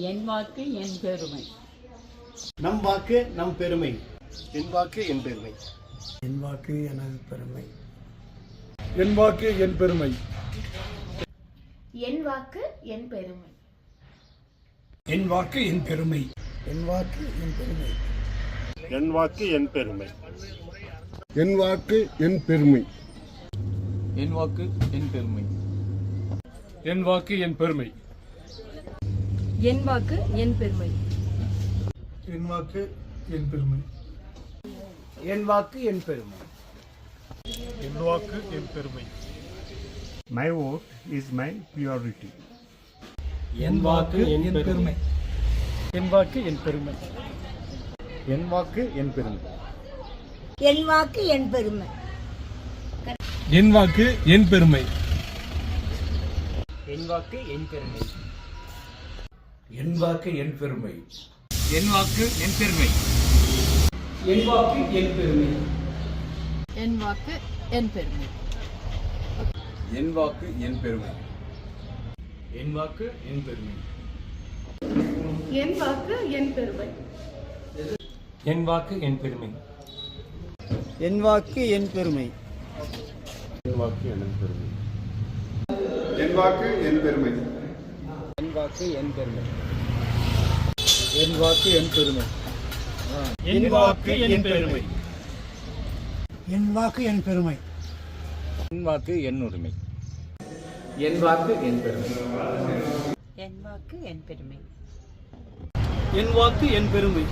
என் வாக்கு என் பெருமை நம் வாக்கு நம் பெருமை என் வாக்கு என் பெருமை என் வாக்கு எனது பெருமை என் வாக்கு என் பெருமை என் வாக்கு என் பெருமை என் வாக்கு என் பெருமை என் வாக்கு என் பெருமை என் வாக்கு என் பெருமை என் வாக்கு என் பெருமை என் வாக்கு என் பெருமை என் வாக்கு என் பெருமை என் வாக்கு என் பெருமை என் வாக்கு என் பெருமை என் வாக்கு என் பெருமை என் வாக்கு என் பெருமை my vote is my purity என் வாக்கு என் பெருமை என் வாக்கு என் பெருமை என் வாக்கு என் பெருமை என் வாக்கு என் பெருமை என் வாக்கு என் பெருமை என் வாக்கு என் பெருமை என் வாக்கு என் பெருமை என் வாக்கு என் பெருமை என் வாக்கு என் பெருமை என் வாக்கு என் பெருமை என் வாக்கு என் பெருமை என் வாக்கு என் பெருமை என் வாக்கு என் பெருமை என் வாக்கு என் பெருமை என் வாக்கு என் பெருமை என் வாக்கு என் பெருமை என் வாக்கு என் பெருமை. என் வாக்கு என் பெருமை. என் வாக்கு என் பெருமை. என் வாக்கு என் பெருமை. என் வாக்கு என் உரிமை. என் வாக்கு என் பெருமை. என் வாக்கு என் பெருமை. என் வாக்கு என் பெருமை.